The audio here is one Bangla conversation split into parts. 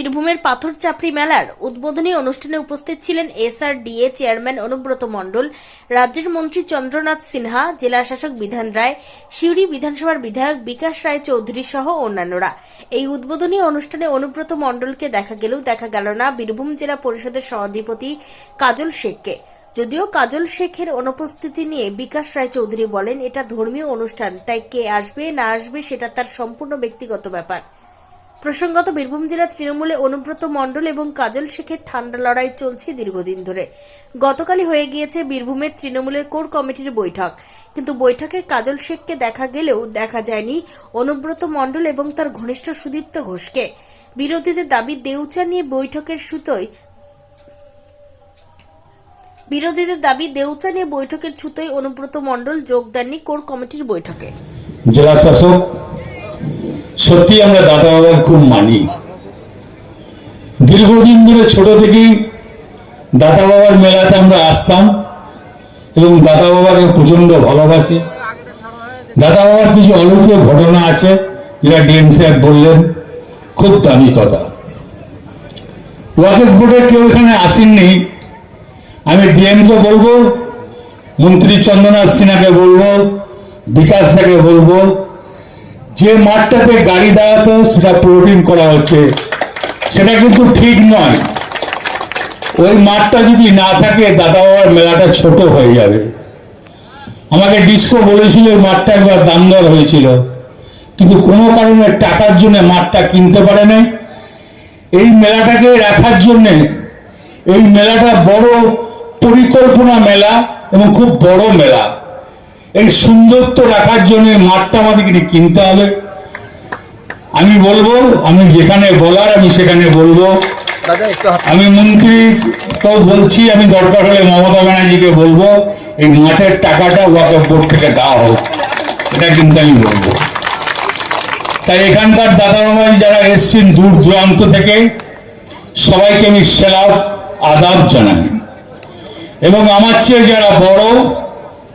বীরভূমের পাথর চাপড়ি মেলার উদ্বোধনী অনুষ্ঠানে উপস্থিত ছিলেন এসআরডিএ চেয়ারম্যান অনুব্রত মণ্ডল, রাজ্যের মন্ত্রী চন্দ্রনাথ সিনহা, জেলা শাসক বিধান রায়, সিউড়ি বিধানসভার বিধায়ক বিকাশ রায় চৌধুরী সহ অন্যান্যরা। এই উদ্বোধনী অনুষ্ঠানে অনুব্রত মণ্ডলকে দেখা গেলেও দেখা গেল না বীরভূম জেলা পরিষদের সভাধিপতি কাজল শেখকে। যদিও কাজল শেখের অনুপস্থিতি নিয়ে বিকাশ রায় চৌধুরী বলেন, এটা ধর্মীয় অনুষ্ঠান, তাই কে আসবে, না আসবে সেটা তার সম্পূর্ণ ব্যক্তিগত ব্যাপার। প্রসঙ্গত বীরভূম জেলার তৃণমূলে অনুব্রত মণ্ডল এবং কাজল শেখের ঠান্ডা লড়াই চলছে দীর্ঘদিন ধরে। গতকালই হয়ে গিয়েছে বীরভূমের তৃণমূলের কোর কমিটির বৈঠক। কিন্তু বৈঠকে কাজল শেখকে দেখা গেলেও দেখা যায়নি অনুব্রত মণ্ডল এবং তার ঘনিষ্ঠ সুদীপ্ত ঘোষকে। বিরোধীদের দাবি দেউচা নিয়ে বৈঠকের সুতোয় বিরোধীদের দাবি দেউচা নিয়ে বৈঠকের ছুতোয় অনুব্রত মণ্ডল যোগ দেননি কোর কমিটির বৈঠকে। জেলা শাসক সত্যি আমরা দাদা বাবার খুব মানি। দীর্ঘদিন ধরে ছোট থেকেই দাদা বাবার মেলাতে আমরা আসতাম এবং দাদা বাবাকে প্রচণ্ড ভালোবাসি। দাদা বাবার কিছু অলৌকিক ঘটনা আছে, যেটা ডিএম স্যার বললেন, খুব দামি কথা। ওয়াকেফ বোর্ডের কেউ এখানে আসেননি। আমি ডিএমকে বলব, মন্ত্রী চন্দ্রনাথ সিনহাকে বলব, বিকাশ থেকে বলব যে মাঠটাতে গাড়ি দাঁড়াতো, সেটা প্রোটিন করা হচ্ছে। সেটা কিন্তু ঠিক নয়। ওই মাঠটা যদি না থাকে দাদা বাবার মেলাটা ছোট হয়ে যাবে। আমাকে ডিস্কো বলেছিল ওই মাঠটা একবার দাম দর হয়েছিল। কিন্তু কোনো কারণে টাকার জন্য মাঠটা কিনতে পারে নাই। এই মেলাটাকে রাখার জন্য, এই মেলাটা বড় পরিকল্পনা মেলা এবং খুব বড় মেলা। এই সুন্দরত্ব রাখার জন্য মাঠটা আমাদেরকে কিনতে হবে। আমি বলব আমি যেখানে বলার আমি সেখানে বলব। আমি মন্ত্রী তো বলছি আমি দরকার হলে মমতা ব্যানার্জিকে বলব এই মাঠের টাকাটা ওয়াকফ বোর্ড থেকে দেওয়া হোক। এটা কিন্তু আমি বলব। তাই এখানকার দাদা বাবাই যারা এসছেন দূর দূরান্ত থেকে সবাইকে আমি সেলাপ আদাব জানাই। এবং আমার চেয়ে যারা বড়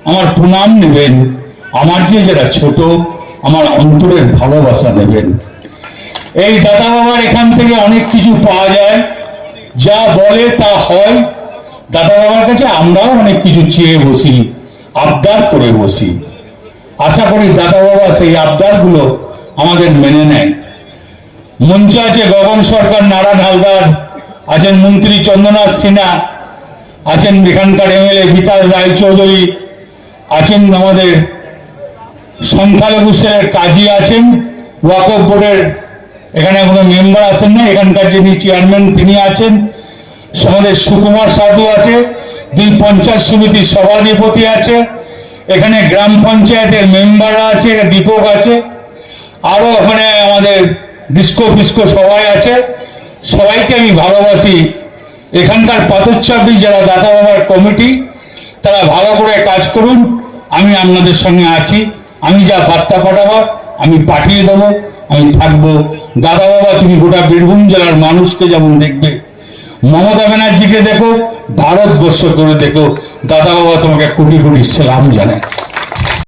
আমার প্রণাম নেবেন। আমার যে যারা ছোট, আমার অন্তরের ভালোবাসা নেবেন। এই দাদা বাবার এখান থেকে অনেক কিছু পাওয়া যায়। যা বলে তা হয়। দাদা বাবার কাছে আমরাও অনেক কিছু চেয়ে বসি, আবদার করে বসি। আশা করি দাদা বাবা সেই আবদারগুলো আমাদের মেনে নেয়। মঞ্চে আছে গগন সরকার নারায়ণ হালদার আছেন মন্ত্রী চন্দ্রনাথ সিনহা, আছেন এখানকার এমএলএ বিকাশ রায়চৌধুরী আছেন আমাদের সংখ্যালঘু সেলের কাজী আছেন, ওয়াকফ বোর্ডের এখানে কোনো মেম্বার আছেন না এখানকার যিনি চেয়ারম্যান তিনি আছেন, আমাদের সুকুমার সাধু আছে, দুই পঞ্চায়েত সমিতির সভাধিপতি আছে, এখানে গ্রাম পঞ্চায়েতের মেম্বাররা আছে দীপক আছে, আরও ওখানে আমাদের ডিস্কো ফিস্কো সবাই আছে, সবাইকে আমি ভালোবাসি। এখানকার পাথরচাপি যারা দাদা বাবার কমিটি তারা ভালো করে কাজ করুন, আমি আপনাদের সঙ্গে আছি, আমি যা বার্তা পাঠাবার, আমি পাঠিয়ে দেবো, আমি থাকব। দাদা বাবা, তুমি গোটা বীরভূম জেলার মানুষকে যেমন দেখবে, মমতা ব্যানার্জিকে দেখো, ভারতবর্ষ করে দেখো, দাদা বাবা তোমাকে কোটি কোটি সালাম জানায়।